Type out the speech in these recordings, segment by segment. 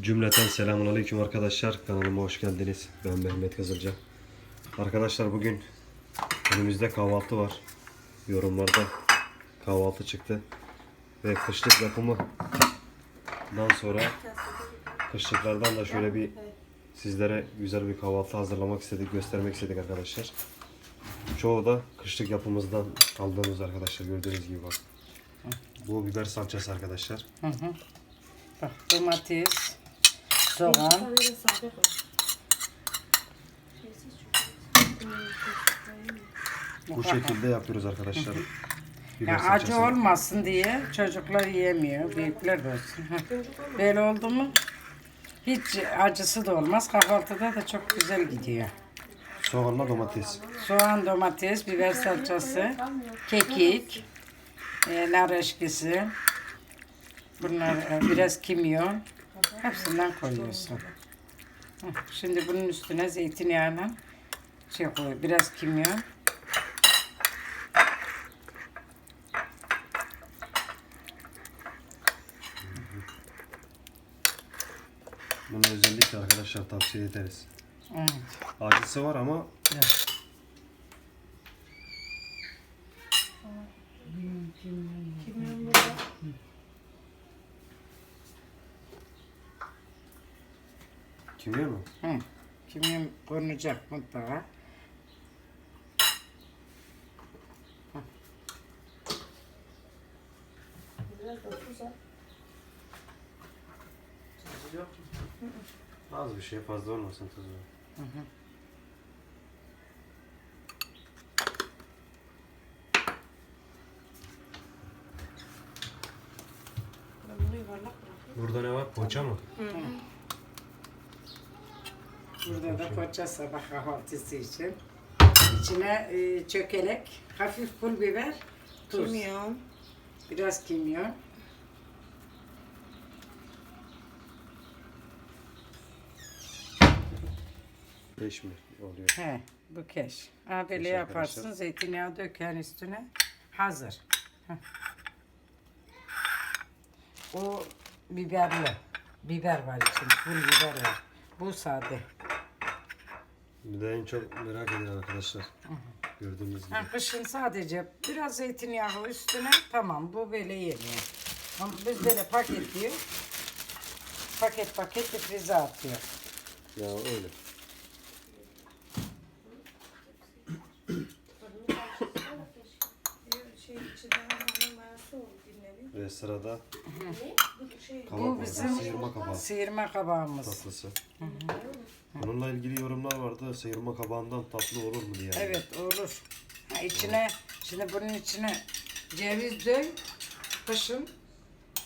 Cümleten selamun aleyküm arkadaşlar. Kanalıma hoş geldiniz. Ben Mehmet Kızılca. Arkadaşlar bugün önümüzde kahvaltı var. Yorumlarda kahvaltı çıktı. Ve kışlık yapımından sonra kışlıklardan da şöyle bir sizlere güzel bir kahvaltı hazırlamak istedik, göstermek istedik arkadaşlar. Çoğu da kışlık yapımızdan aldığımız arkadaşlar gördüğünüz gibi bak. Bu biber salçası arkadaşlar. Bak domates, soğan, Bu şekilde yapıyoruz arkadaşlar. Ya acı olmasın diye çocuklar yiyemiyor, büyükler de olsun. Böyle oldu mu hiç acısı da olmaz. Kahvaltıda da çok güzel gidiyor. Soğanla domates. Soğan, domates, biber salçası, kekik, e, nar eşkisi, bunlar e, biraz kimyon, hepsinden koyuyorsun. Heh, Şimdi bunun üstüne zeytinyağıyla şey koy, biraz kimyon. Bunu özellikle arkadaşlar tavsiye ederiz. Evet. Acısı var ama Evet. Kimyon mu? Hı. Kimyon konacak mutlaka. Az bir şey fazla olmasın tuzu. Burada ne var? Poğaça mı? Burada da poğaça sabah kahvaltısı için. İçine e, çökelek, hafif pul biber, tuz. Kimyon. Biraz kimyon. Beş mi oluyor? He, bu keş. Ha, böyle Keş yaparsın, arkadaşlar. zeytinyağı döken üstüne. Hazır. Heh. O biberli. Biber var içinde, pul biber var. Bu sade. Bir de en çok merak edilen arkadaşlar. Gördüğünüz gibi. Ha, kışın sadece biraz zeytinyağı üstüne tamam bu böyle yeniyor. Ama biz böyle paketliyor. Paket paket difrize atıyor. Ya öyle. Şey. Ve sırada kabak Bu var. bizim Sıyırma kabağı sıyırma kabağımız. tatlısı. Bununla ilgili yorumlar vardı. Sıyırma kabağından tatlı olur mu diye. Evet olur. Ha, içine şimdi bunun içine ceviz döv kışın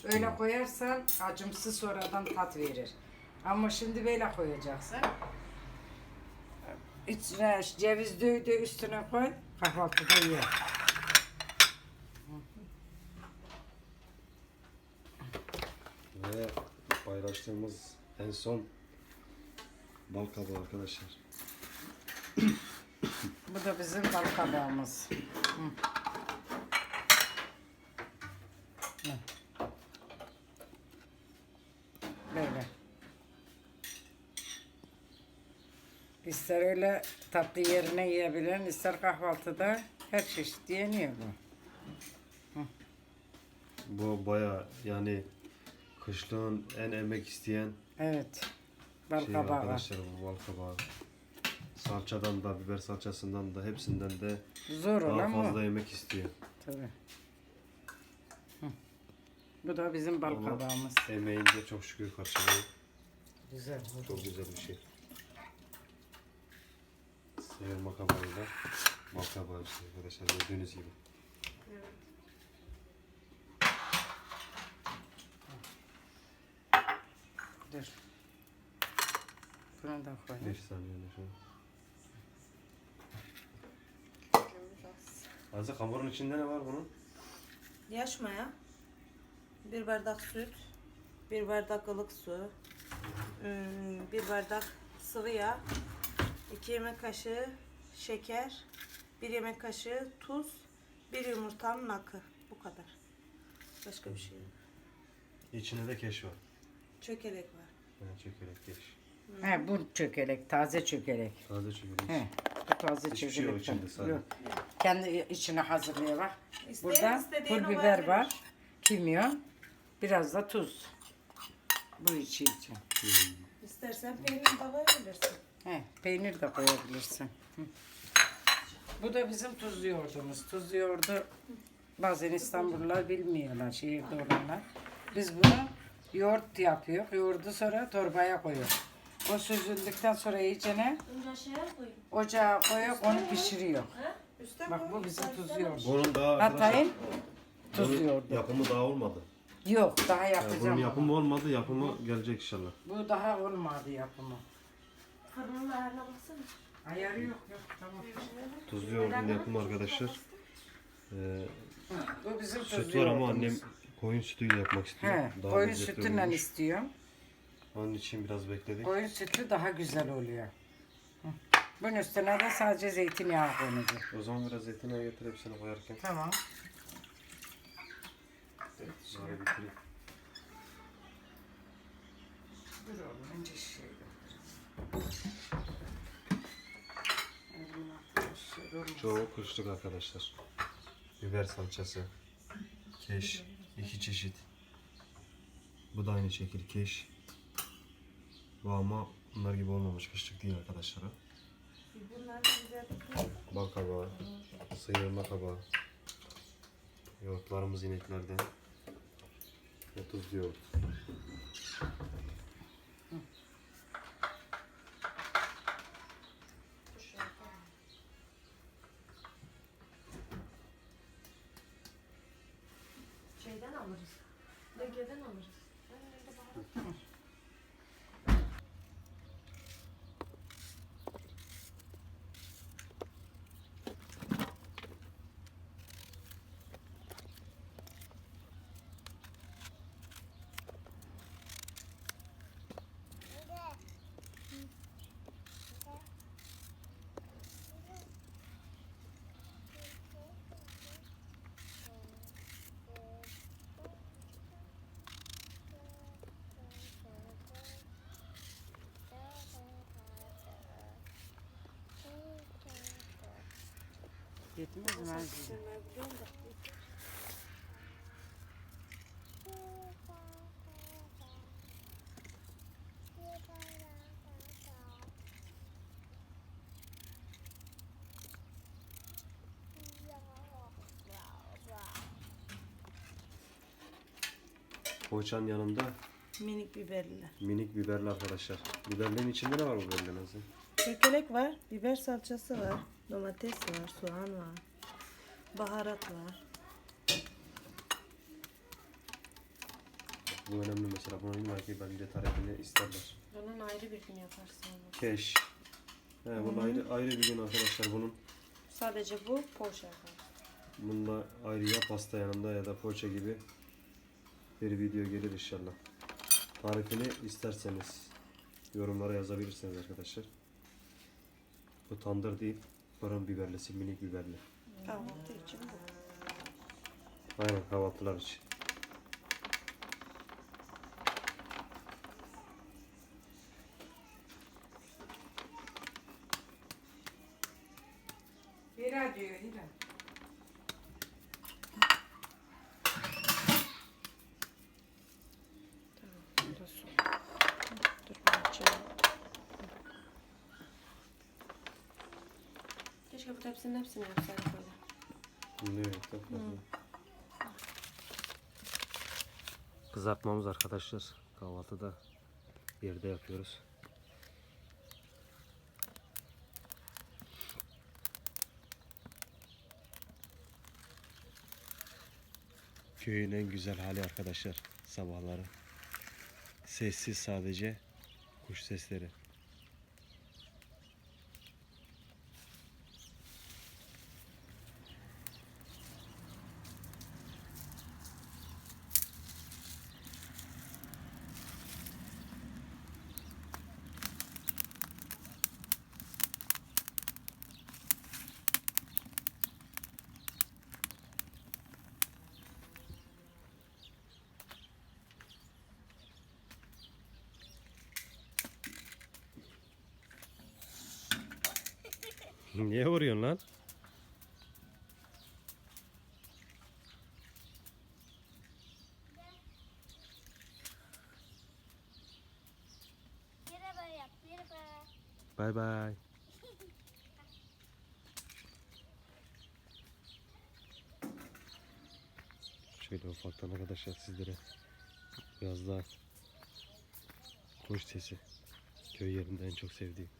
öyle koyarsan acımsı sonradan tat verir. Ama şimdi böyle koyacaksın. İçine ceviz döv de üstüne koy kahvaltıda ye. Ve paylaştığımız en son bal kabağı arkadaşlar. Bu da bizim bal kabağımız. Böyle. İster öyle tatlı yerine yiyebilen, ister kahvaltıda her çeşit yeniyor bu. Bu baya yani kışlığın en emek isteyen Evet. Bal şey kabağı. arkadaşlar bu bal kabağı. Salçadan da biber salçasından da hepsinden de Zor daha olan fazla bu. yemek istiyor. Tabii. Hı. Bu da bizim bal Ama kabağımız. emeğini de çok şükür karşılıyor. Güzel. Çok güzel bir şey. Sıyırma kabağıyla bal kabağı işte arkadaşlar gördüğünüz gibi. Dur. Bunu da koy. 5 saniye şu. Azıcık hamurun içinde ne var bunun? Yaş maya. Bir bardak süt. Bir bardak ılık su. hmm, Bir bardak sıvı yağ. iki yemek kaşığı şeker. Bir yemek kaşığı tuz. Bir yumurtanın akı. Bu kadar. Başka bir şey yok. İçinde de keş var. Çökelek var. Yani çökelek geç. He bu çökelek, taze çökelek. Taze çökelek. He. Bu taze Hiçbir şey yok çökelekten. içinde sadece. Yok. Kendi içine hazırlıyor bak. İsteyen Burada pul biber var, kimyon, biraz da tuz. Bu içi için. İstersen peynir de koyabilirsin. He, peynir de koyabilirsin. Hı. Bu da bizim tuzlu yoğurdumuz. Tuzlu yoğurdu bazen İstanbullular bilmiyorlar, şehirde olanlar. Biz bunu yoğurt yapıyor. Yoğurdu sonra torbaya koyuyor. O süzüldükten sonra iyicene Önce aşağıya koyun. ocağa koyuyor, onu pişiriyor. Üstten Bak bu bizim tuzlu yoğurt. Bunun daha tuzlu bunun yoğurdu. yapımı daha olmadı. Yok, daha Yani yapacağım. bunun ama. yapımı olmadı, yapımı gelecek inşallah. Bu daha olmadı yapımı. Fırının ayarına baksana. Ayarı yok, yok. Tamam. Tuzlu yoğurdun yapımı arkadaşlar. Ee, Bu bizim tuzlu süt var ama yoğurdumuz. annem koyun sütüyle yapmak istiyor. He, Daha koyun lezzetli sütünden istiyorum. Onun için biraz bekledik. Koyun sütü daha güzel oluyor. Hı. Bunun üstüne de sadece zeytinyağı konacak. O zaman biraz zeytinyağı getir hepsini koyarken. Tamam. Bari bitireyim. Dur oğlum önce şey. Çoğu kışlık arkadaşlar. Biber salçası. Keş. iki çeşit. Bu da aynı şekil keş. Bu ama bunlar gibi olmamış kışlık değil arkadaşlar. Bal kabağı. Sıyırma kabağı. Yoğurtlarımız ineklerden. Ve tuzlu yoğurt. Yetmez mi. Poğaçanın yanında Minik biberliler. minik biberli arkadaşlar. Biberlerin içinde ne var bu biberlerin Azim? Çökelek var, biber salçası var, domates var, soğan var, baharat var. Bu önemli mesela. Bunun illa ki bence tarifini isterler. Bunun ayrı bir gün yaparsın. Keş. He, bunun ayrı, ayrı bir gün arkadaşlar. Bunun Sadece bu poğaça yapar. bununla ayrı ya pasta yanında ya da poğaça gibi bir video gelir inşallah. Tarifini isterseniz yorumlara yazabilirsiniz arkadaşlar. Bu tandır değil, fırın biberlisi, minik biberli. Kahvaltı için bu. Aynen kahvaltılar için. Hira diyor Hira. Bu da su. Dur ben açayım. Tepsinin hepsini yapsaydık böyle. Evet, çok fazla. Kızartmamız arkadaşlar. Kahvaltıda yerde yapıyoruz. Köyün en güzel hali arkadaşlar sabahları. Sessiz sadece kuş sesleri. Niye vuruyorsun lan? Bay bay. Şöyle ufaktan arkadaşlar sizlere biraz daha kuş sesi köy yerinde en çok sevdiğim.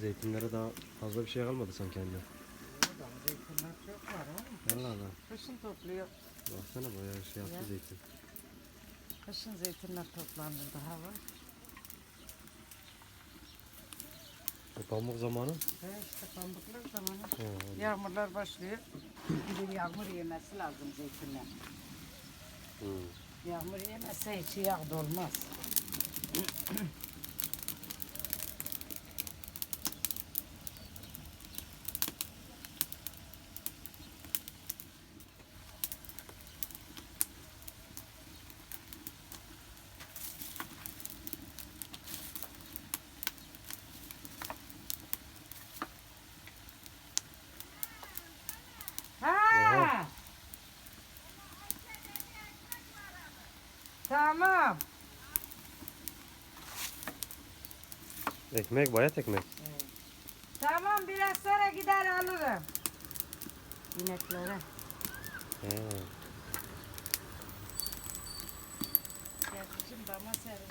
Zeytinlere daha fazla bir şey kalmadı sanki anne. Buradan zeytinler çok var oğlum. Allah Allah. Kışın topluyor. Baksana bayağı şey yaptı Ya. zeytin. Kışın zeytinler toplanır daha var. E, pamuk zamanı. He işte pambıklar zamanı. He. Yağmurlar başlıyor. Bir yağmur yemesi lazım zeytinler. Hı. Yağmur yemezse hiç yağ dolmaz. Ha! Oha. Tamam. Ekmek bayat ekmek. Tamam biraz sonra gider alırım. İneklere. He. Gerçekten dama serin.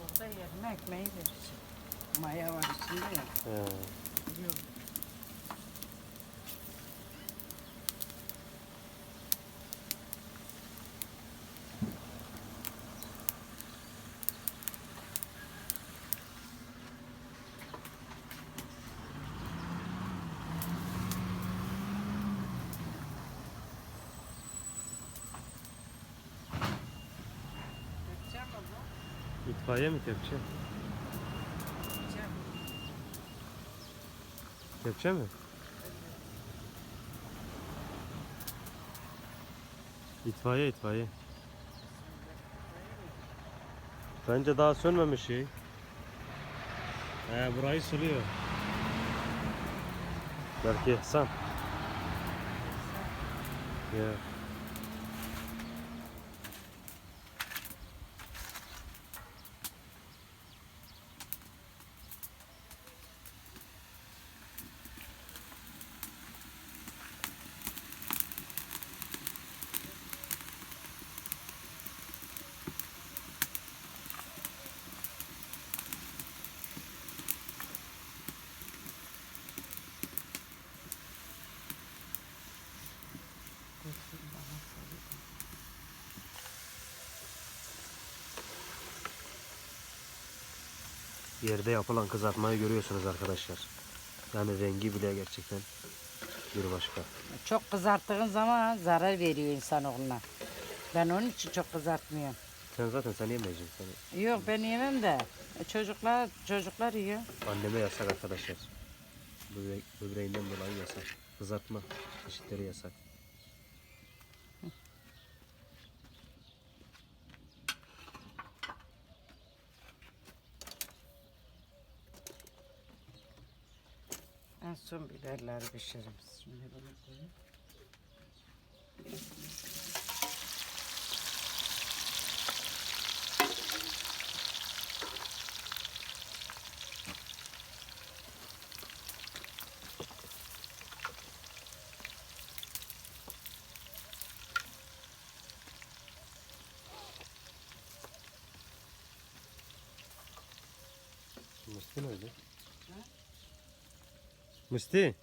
Burada yerine ekmeği verir. Maya var içinde ya. He. Yok. İtfaiye mi kepçe? Kepçe mi? İtfaiye itfaiye. Bence daha sönmemiş şey. He burayı suluyor. Belki Hasan. Ya. Yerde yapılan kızartmayı görüyorsunuz arkadaşlar. Yani rengi bile gerçekten bir başka. Çok kızarttığın zaman zarar veriyor insanoğluna. Ben onun için çok kızartmıyorum. Sen zaten sen yemeyeceksin seni. Yok ben yemem de e, çocuklar çocuklar yiyor. Anneme yasak arkadaşlar. Böbreğinden dolayı yasak. Kızartma çeşitleri yasak. En son biberleri pişiririm. Şimdi bunu koyayım. Musti nerede? Musti.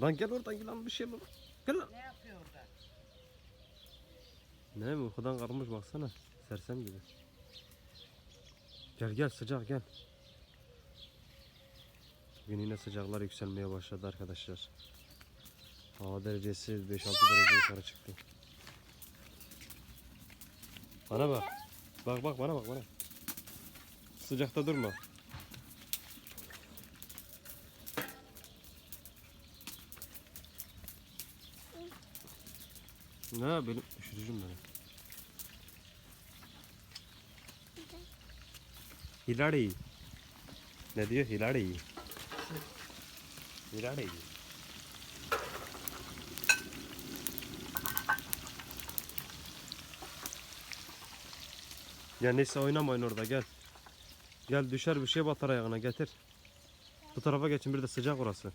Lan gel oradan lan bir şey mi? Gel lan. Ne yapıyor orada? Ne mi uykudan kalkmış baksana. Sersem gibi. Gel gel sıcak gel. Bugün yine sıcaklar yükselmeye başladı arkadaşlar. Hava derecesi 5-6 derece yukarı çıktı. Bana bak. Bak bak bana bak bana. Sıcakta durma. Ne benim üşütücüm benim. Hilary. Ne diyor Hilary? Hilary. Ya neyse oynamayın orada gel. Gel düşer bir şey batar ayağına getir. Bu tarafa geçin bir de sıcak orası.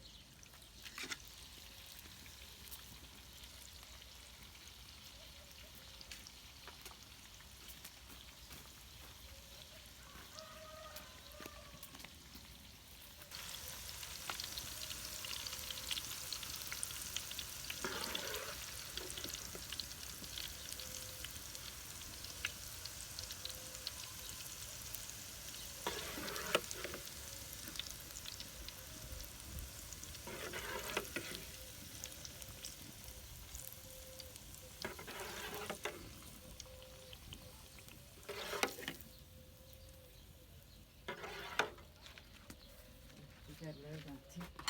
Biberleri de atayım. Ya,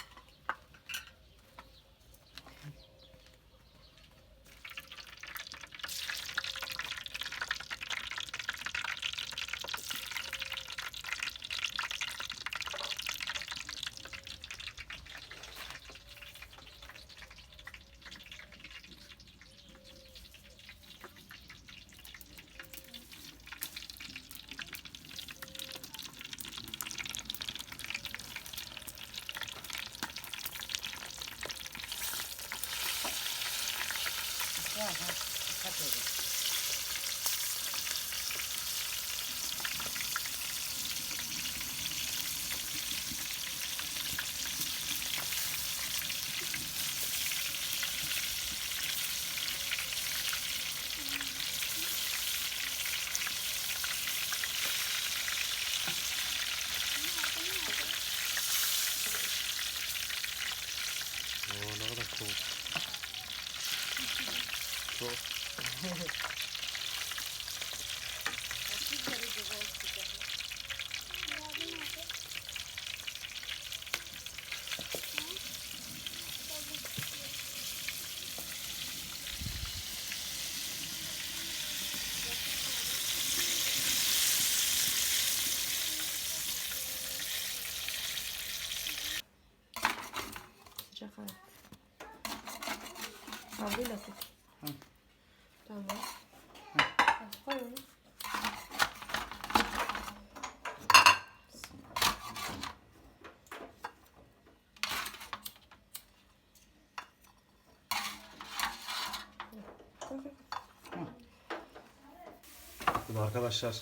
Da arkadaşlar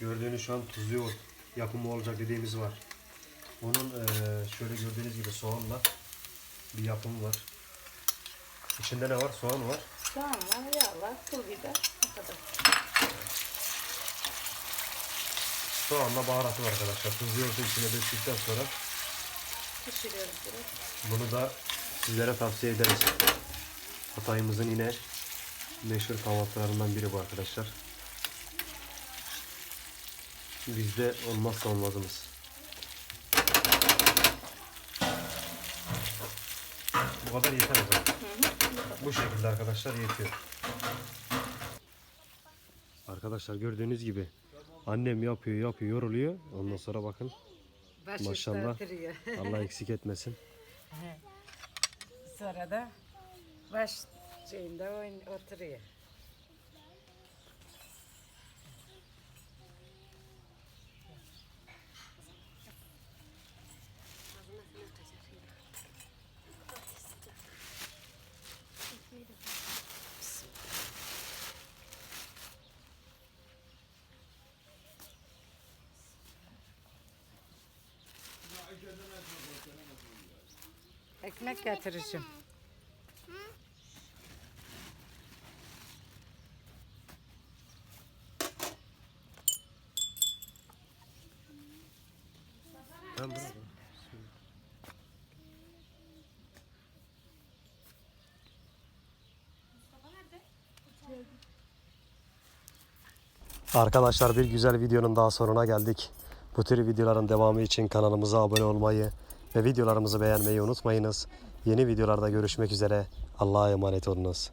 gördüğünüz şu an tuzlu yoğurt yapımı olacak dediğimiz var. Onun şöyle gördüğünüz gibi soğanla bir yapımı var. İçinde ne var? Soğan var. Soğan var, yağ var, pul biber. O kadar. Soğanla baharatı var arkadaşlar. Tuzlu yoğurtu içine döktükten sonra Pişiriyoruz biraz. bunu da sizlere tavsiye ederiz. Hatay'ımızın yine meşhur kahvaltılarından biri bu arkadaşlar. Bizde olmazsa olmazımız. Bu kadar yeter o zaman. Bu şekilde arkadaşlar yetiyor. Arkadaşlar gördüğünüz gibi annem yapıyor yapıyor yoruluyor. Ondan sonra bakın Baş Maşallah. Allah eksik etmesin. Sonra da baş şeyinde oturuyor. Ekmek. Tamam, bravo. Arkadaşlar bir güzel videonun daha sonuna geldik. Bu tür videoların devamı için kanalımıza abone olmayı ve videolarımızı beğenmeyi unutmayınız. Yeni videolarda görüşmek üzere. Allah'a emanet olunuz.